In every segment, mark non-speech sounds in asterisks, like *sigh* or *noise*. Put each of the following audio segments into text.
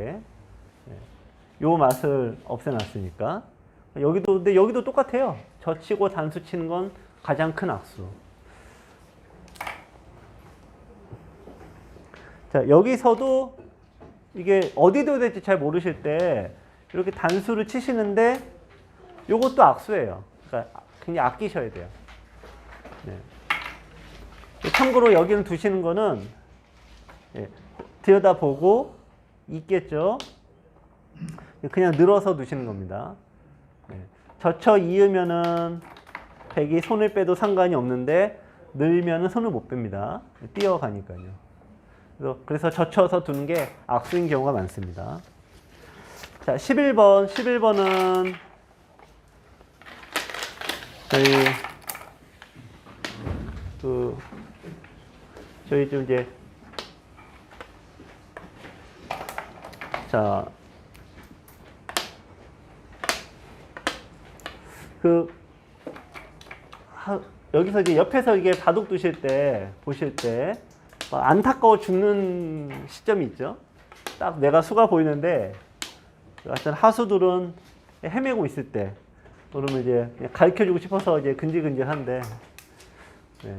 예. 요 맛을 없애놨으니까 여기도 근데 여기도 똑같아요. 젖히고 단수 치는 건 가장 큰 악수. 자 여기서도 이게 어디 둬야 될지 잘 모르실 때 이렇게 단수를 치시는데 요것도 악수예요. 그러니까 굉장히 아끼셔야 돼요. 네. 참고로 여기는 두시는 거는 예, 들여다보고 있겠죠. 그냥 늘어서 두시는 겁니다. 네. 젖혀 이으면은 백이 손을 빼도 상관이 없는데 늘면은 손을 못 뺍니다. 뛰어가니까요. 그래서, 젖혀서 두는 게 악수인 경우가 많습니다. 자, 11번. 11번은 저희 그 저희 좀 이제 자, 그, 하, 여기서 이제 옆에서 이게 바둑 두실 때, 보실 때, 막 안타까워 죽는 시점이 있죠. 딱 내가 수가 보이는데, 하여튼 하수들은 헤매고 있을 때, 그러면 이제 그냥 가르쳐 주고 싶어서 이제 근질근질한데, 네.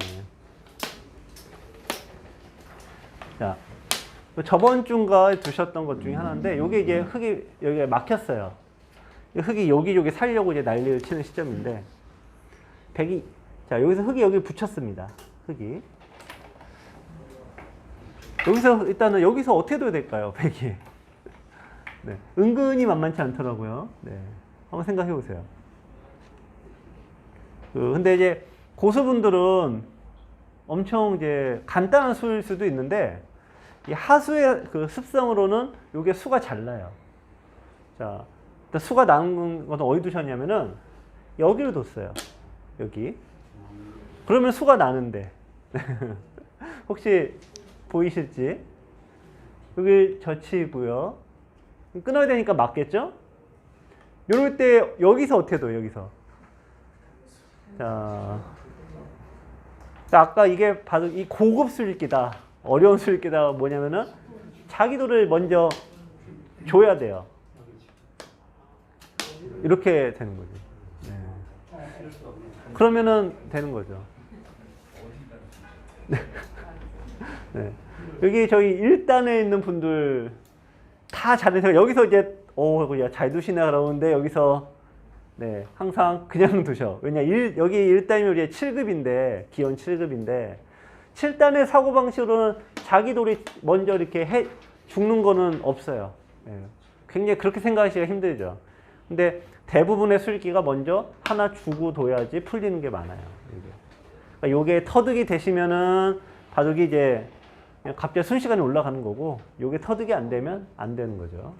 자, 그 저번 주인가 두셨던 것 중에 하나인데, 요게 이제 흙이 여기에 막혔어요. 이 흙이 여기저기 살려고 이제 난리를 치는 시점인데, 백이, 자, 여기서 흙이 여기 붙였습니다. 흙이. 여기서, 일단은 여기서 어떻게 둬야 될까요, 백이? *laughs* 네. 은근히 만만치 않더라고요. 네. 한번 생각해 보세요. 그, 근데 이제 고수분들은 엄청 이제 간단한 수일 수도 있는데, 이 하수의 그 습성으로는 이게 수가 잘 나요. 자, 수가 나는 것은 어디 두셨냐면은 여기로 뒀어요. 여기. 그러면 수가 나는데 *laughs* 혹시 보이실지 여기 젖히고요. 끊어야 되니까 맞겠죠? 이럴 때 여기서 어떻게 둬요? 여기서. 자, 자, 아까 이게 바로 이 고급 술기다. 어려운 술기다 뭐냐면은 자기도를 먼저 줘야 돼요. 이렇게 되는 거죠. 네. 그러면은 되는 거죠. 네. *laughs* 네. 여기 저희 1단에 있는 분들 다 잘해서 여기서 이제 오, 야, 잘 두시나 그러는데 여기서 네, 항상 그냥 *laughs* 두셔. 왜냐, 일, 여기 1단이 우리 7급인데, 기원 7급인데, 7단의 사고방식으로는 자기 돌이 먼저 이렇게 해, 죽는 거는 없어요. 예. 굉장히 그렇게 생각하시기가 힘들죠. 근데 대부분의 술기가 먼저 하나 주고 둬야지 풀리는 게 많아요. 이게. 그러니까 요게 터득이 되시면은 바둑이 이제 갑자기 순식간에 올라가는 거고, 요게 터득이 안 되면 안 되는 거죠.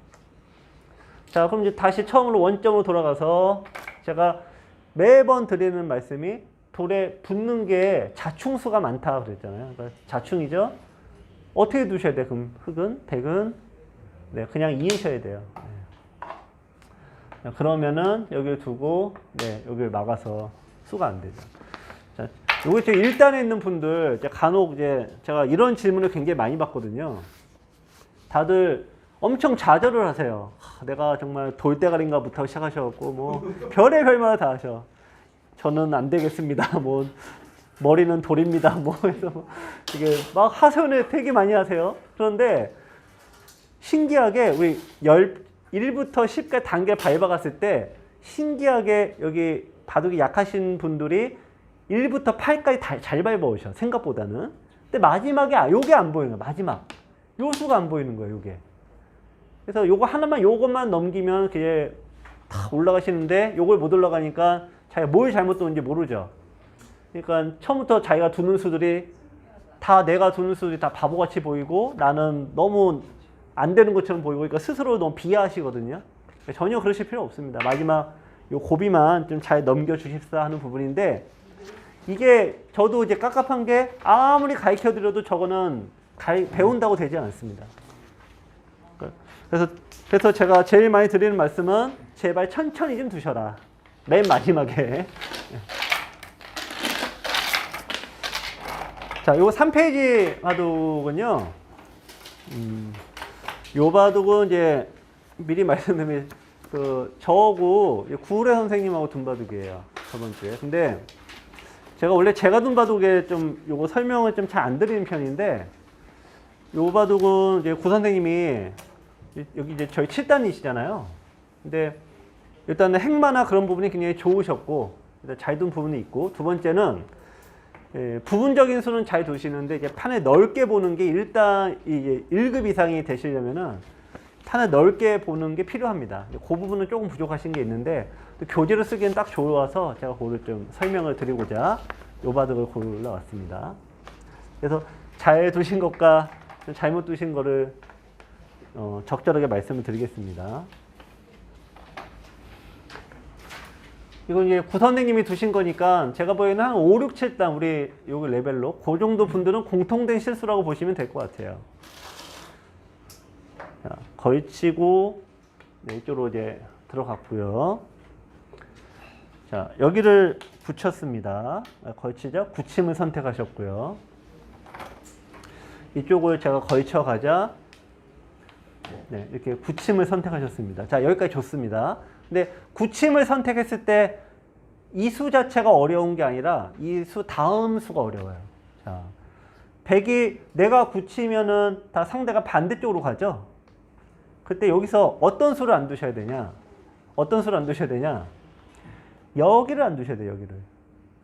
자, 그럼 이제 다시 처음으로 원점으로 돌아가서 제가 매번 드리는 말씀이 돌에 붙는 게 자충수가 많다 그랬잖아요. 그러니까 자충이죠. 어떻게 두셔야 돼? 그럼 흙은 백은 네, 그냥 이으셔야 돼요. 네. 그러면은 여기를 두고 네, 여기를 막아서 수가 안 되죠. 자, 요거 지금 1단에 있는 분들 이제 간혹 이제 제가 이런 질문을 굉장히 많이 받거든요. 다들 엄청 좌절을 하세요. 하, 내가 정말 돌대가리인가부터 시작하셔갖고 뭐 별의 별마다 다 하셔. 저는 안 되겠습니다. *laughs* 뭐 머리는 돌입니다. 뭐 해서 뭐 이게 막 하소연을 되게 많이 하세요. 그런데 신기하게 우리 열 1부터 10까지 단계 밟아갔을 때 신기하게 여기 바둑이 약하신 분들이 1부터 8까지 다, 잘 밟아오셔. 생각보다는. 근데 마지막에 아, 요게 안 보이는 거야. 마지막. 요 수가 안 보이는 거예요. 요게. 그래서 요거 하나만 요것만 넘기면 그게 다 올라가시는데 요걸 못 올라가니까 자기가 뭘 잘못 뒀는지 모르죠. 그러니까 처음부터 자기가 두는 수들이 다 내가 두는 수들이 다 바보같이 보이고 나는 너무 안 되는 것처럼 보이고 그러니까 스스로 너무 비하하시거든요. 그러니까 전혀 그러실 필요 없습니다. 마지막 요 고비만 좀 잘 넘겨 주십사 하는 부분인데 이게 저도 이제 깝깝한 게 아무리 가르쳐 드려도 저거는 가르- 배운다고 되지 않습니다. 그래서 그래서 제가 제일 많이 드리는 말씀은 제발 천천히 좀 두셔라. 맨 마지막에. 자, 요거 3페이지 바둑은요. 음, 요 바둑은 이제 미리 말씀드리면 그 저하고 구울의 선생님하고 둔 바둑이에요. 저번 주에. 근데 제가 원래 제가 둔 바둑에 좀 요거 설명을 좀 잘 안 드리는 편인데 요 바둑은 이제 구 선생님이 여기 이제 저희 7단이시잖아요. 근데 일단은 행마나 그런 부분이 굉장히 좋으셨고 잘 둔 부분이 있고 두 번째는 예, 부분적인 수는 잘 두시는데 이제 판에 넓게 보는 게 일단 이제 1급 이상이 되시려면은 판에 넓게 보는 게 필요합니다. 그 부분은 조금 부족하신 게 있는데 또 교재로 쓰기엔 딱 좋아서 제가 그거를 좀 설명을 드리고자 요 바둑을 골라왔습니다. 그래서 잘 두신 것과 좀 잘못 두신 거를 어, 적절하게 말씀을 드리겠습니다. 이건 이제 구 선생님이 두신 거니까 제가 보기에는 한 5, 6, 7단 우리 여기 레벨로 그 정도 분들은 공통된 실수라고 보시면 될 것 같아요. 자, 걸치고 네, 이쪽으로 이제 들어갔고요. 자, 여기를 붙였습니다. 아, 걸치자 굳힘을 선택하셨고요. 이쪽을 제가 걸쳐 가자. 네, 이렇게 굳힘을 선택하셨습니다. 자, 여기까지 좋습니다. 근데 굳힘을 선택했을 때 이 수 자체가 어려운 게 아니라 이 수 다음 수가 어려워요. 자, 100이 내가 굳히면은 다 상대가 반대쪽으로 가죠. 그때 여기서 어떤 수를 안 두셔야 되냐? 어떤 수를 안 두셔야 되냐? 여기를 안 두셔야 돼요, 여기를.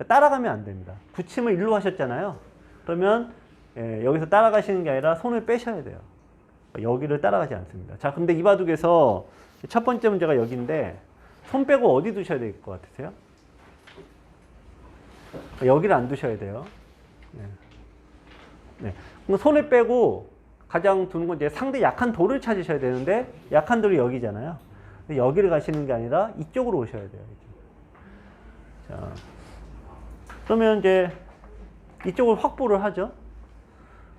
따라가면 안 됩니다. 굳힘을 일로 하셨잖아요. 그러면 예, 여기서 따라가시는 게 아니라 손을 빼셔야 돼요. 여기를 따라가지 않습니다. 자, 근데 이 바둑에서 첫 번째 문제가 여기인데 손 빼고 어디 두셔야 될 것 같으세요? 여기를 안 두셔야 돼요. 네. 네. 그럼 손을 빼고 가장 두는 건 이제 상대 약한 돌을 찾으셔야 되는데 약한 돌이 여기잖아요. 여기를 가시는 게 아니라 이쪽으로 오셔야 돼요. 자, 그러면 이제 이쪽을 확보를 하죠.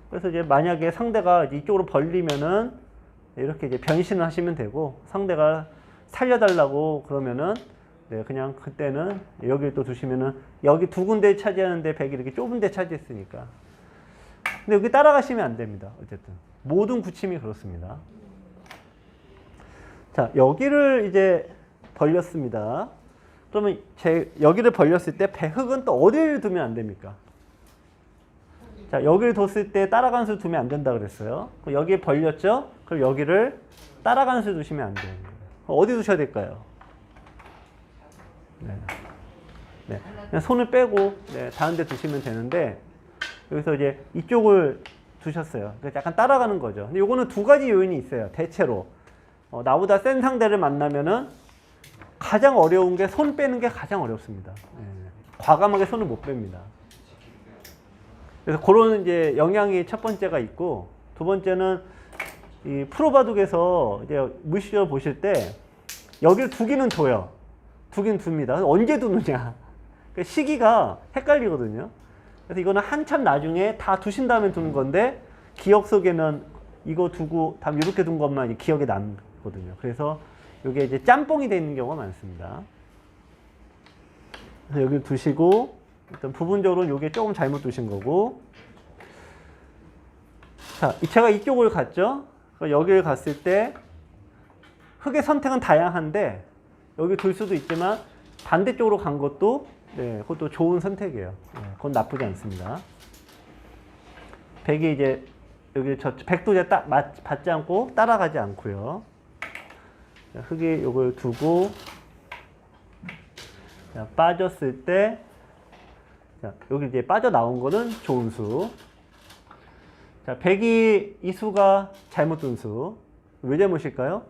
그래서 이제 만약에 상대가 이쪽으로 벌리면은 이렇게 이제 변신을 하시면 되고 상대가 살려달라고 그러면은 네, 그냥 그때는 여기를 또 두시면은 여기 두 군데 차지하는데 백이 이렇게 좁은 데 차지했으니까. 근데 여기 따라가시면 안 됩니다. 어쨌든 모든 구침이 그렇습니다. 자 여기를 이제 벌렸습니다. 그러면 제 여기를 벌렸을 때 배흑은 또 어디를 두면 안 됩니까? 자 여기를 뒀을 때 따라가는 수 두면 안 된다 그랬어요. 여기에 벌렸죠? 그럼 여기를 따라가는 수 두시면 안 돼요. 어디 두셔야 될까요? 네. 네. 그냥 손을 빼고 네, 다른 데 두시면 되는데 여기서 이제 이쪽을 두셨어요. 그러니까 약간 따라가는 거죠. 근데 요거는 두 가지 요인이 있어요. 대체로. 어, 나보다 센 상대를 만나면은 가장 어려운 게 손 빼는 게 가장 어렵습니다. 네. 과감하게 손을 못 뺍니다. 그래서 그런 이제 영향이 첫 번째가 있고 두 번째는 이 프로바둑에서 이제 무시절 보실 때 여기를 두기는 둬요. 두긴 둡니다. 언제 두느냐. 그 시기가 헷갈리거든요. 그래서 이거는 한참 나중에 다 두신 다음에 두는 건데 기억 속에는 이거 두고 다음 이렇게 둔 것만 기억에 남거든요. 그래서 이게 이제 짬뽕이 되어 있는 경우가 많습니다. 여기 두시고 일단 부분적으로는 이게 조금 잘못 두신 거고 자, 이 제가 이쪽을 갔죠. 여기를 갔을 때 흙의 선택은 다양한데 여기 둘 수도 있지만 반대쪽으로 간 것도 네, 그것도 좋은 선택이에요. 네, 그건 나쁘지 않습니다. 백이 이제 여기 저 백도 이제 딱 맞, 받지 않고 따라가지 않고요. 자, 흙이 요걸 두고 자, 빠졌을 때 자, 여기 이제 빠져 나온 거는 좋은 수. 자, 백이 이 수가 잘못 둔 수. 왜 잘못일까요?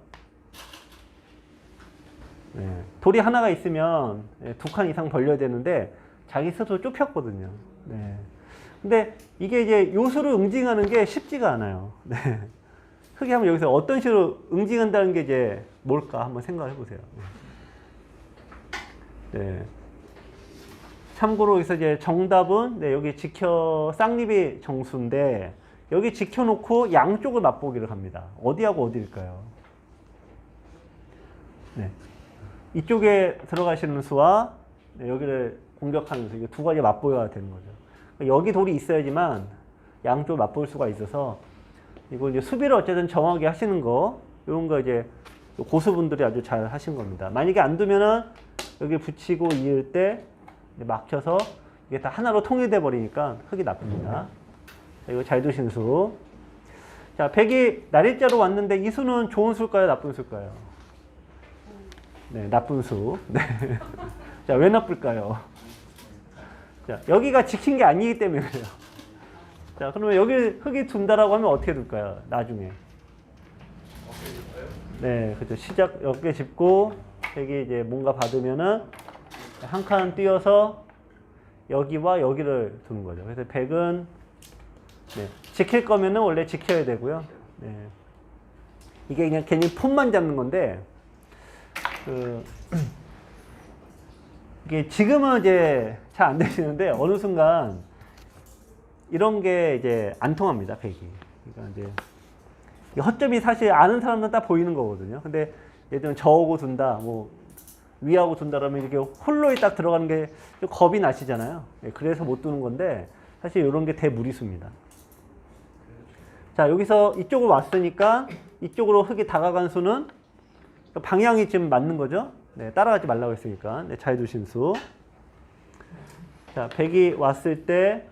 네. 돌이 하나가 있으면 네, 두칸 이상 벌려야 되는데 자기 스스로 좁혔거든요. 네. 근데 이게 이제 요수를 응징하는 게 쉽지가 않아요. *laughs* 네. 흙이 한번 여기서 어떤 식으로 응징한다는 게 이제 뭘까 한번 생각해 보세요. 네. 참고로 여기서 이제 정답은 네, 여기 지켜 쌍립이 정수인데 여기 지켜놓고 양쪽을 맛보기를 합니다. 어디하고 어디일까요? 네. 이쪽에 들어가시는 수와 네, 여기를 공격하는 수, 이게 두 가지 맛보여야 되는 거죠. 여기 돌이 있어야지만 양쪽을 맛볼 수가 있어서 이거 이제 수비를 어쨌든 정확하게 하시는 거, 이런 거 이제 고수분들이 아주 잘 하신 겁니다. 만약에 안 두면은 여기 붙이고 이을 때 막혀서 이게 다 하나로 통일돼 버리니까 흙이 나쁩니다. 자, 이거 잘 두신 수. 자, 100이 날일자로 왔는데 이 수는 좋은 수일까요? 나쁜 수일까요? 네, 나쁜 수. 네. *laughs* 자, 왜 나쁠까요? 자, 여기가 지킨 게 아니기 때문에 그래요. 자, 그러면 여기 흙이 둔다라고 하면 어떻게 둘까요? 나중에. 네, 그죠. 시작 어깨 짚고 여기 이제 뭔가 받으면은 한 칸 띄어서 여기와 여기를 두는 거죠. 그래서 100은 네, 지킬 거면은 원래 지켜야 되고요. 네. 이게 그냥 괜히 폼만 잡는 건데 그 *clears throat* 이게 지금은 이제 잘 안 되시는데 어느 순간 이런 게 이제 안 통합니다. 100이. 그러니까 이제 이 허점이 사실 아는 사람은 딱 보이는 거거든요. 근데 예를 들면 저하고 둔다, 뭐 위하고 둔다 그러면 이렇게 홀로에 딱 들어가는 게좀 겁이 나시잖아요. 예, 그래서 못 두는 건데 사실 이런 게 대무리수입니다. 자, 여기서 이쪽으로 왔으니까 이쪽으로 흙이 다가간 수는 방향이 지금 맞는 거죠? 네, 따라가지 말라고 했으니까. 네, 잘 두신 수. 자, 100이 왔을 때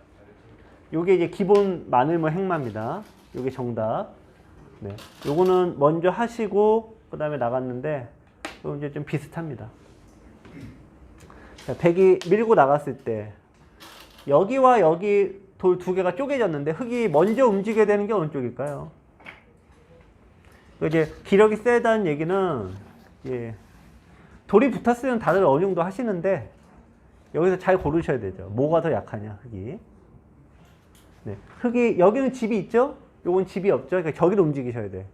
요게 이제 기본 마늘모 행마입니다. 요게 정답. 네. 요거는 먼저 하시고 그 다음에 나갔는데 요 이제 좀 비슷합니다. 자, 100이 밀고 나갔을 때 여기와 여기 돌 두 개가 쪼개졌는데 흙이 먼저 움직여야 되는 게 어느 쪽일까요? 그 이제 기력이 세다는 얘기는 예, 돌이 붙었으면 다들 어느 정도 하시는데 여기서 잘 고르셔야 되죠. 뭐가 더 약하냐 흙이. 네. 흙이 여기는 집이 있죠? 요건 집이 없죠. 그러니까 저기로 움직이셔야 돼.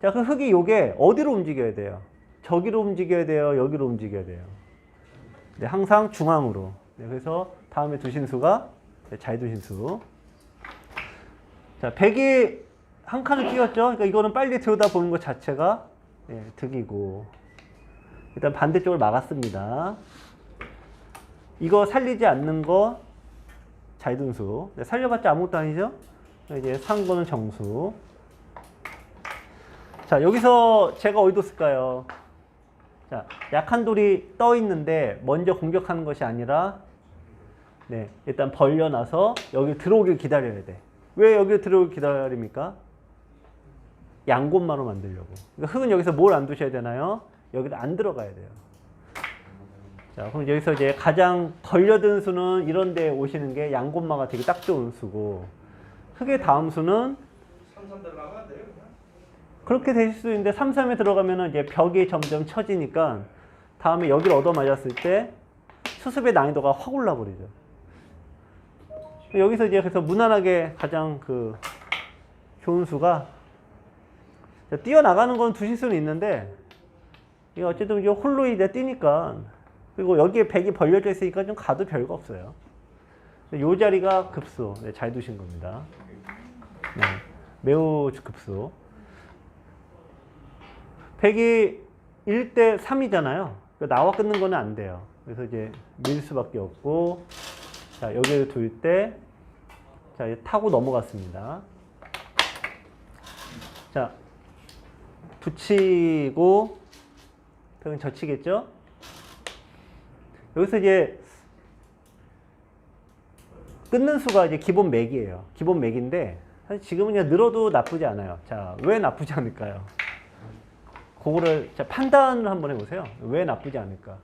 자, 그 흙이 요게 어디로 움직여야 돼요? 저기로 움직여야 돼요. 여기로 움직여야 돼요. 네, 항상 중앙으로. 네, 그래서 다음에 두신 수가 네, 잘 두신 수. 자, 100이 한 칸을 끼웠죠. 그러니까 이거는 빨리 들여다 보는 것 자체가 네, 득이고. 일단 반대쪽을 막았습니다. 이거 살리지 않는 거 잘둔수. 네, 살려봤자 아무것도 아니죠? 이제 산 거는 정수. 자, 여기서 제가 어디 뒀을까요? 자, 약한 돌이 떠 있는데 먼저 공격하는 것이 아니라 네, 일단 벌려놔서 여기 들어오길 기다려야 돼. 왜 여기 들어오길 기다립니까? 양곳마로 만들려고. 그러니까 흙은 여기서 뭘 안 두셔야 되나요? 여기도 안 들어가야 돼요. 자, 그럼 여기서 이제 가장 걸려든 수는 이런 데 오시는 게 양곳마가 되게 딱 좋은 수고 흙의 다음 수는 3, 3 들어가면 안 돼요 그렇게 되실 수 있는데 3, 3에 들어가면은 이제 벽이 점점 처지니까 다음에 여기를 얻어 맞았을 때 수습의 난이도가 확 올라 버리죠. 여기서 이제 그래서 무난하게 가장 그 좋은 수가 자, 뛰어나가는 건 두실 수는 있는데 어쨌든 이제 홀로 이제 뛰니까 그리고 여기에 백이 벌려져 있으니까 좀 가도 별거 없어요. 이 자리가 급수 네, 잘 두신 겁니다. 네, 매우 급수. 100이 1대 3이잖아요. 나와 끊는 거는 안 돼요. 그래서 이제 밀 수밖에 없고, 자, 여기를 둘 때, 자, 타고 넘어갔습니다. 자, 붙이고, 벽은 젖히겠죠? 여기서 이제 끊는 수가 이제 기본 맥이에요. 기본 맥인데, 사실 지금은 그냥 늘어도 나쁘지 않아요. 자, 왜 나쁘지 않을까요? 그거를 자, 판단을 한번 해보세요. 왜 나쁘지 않을까?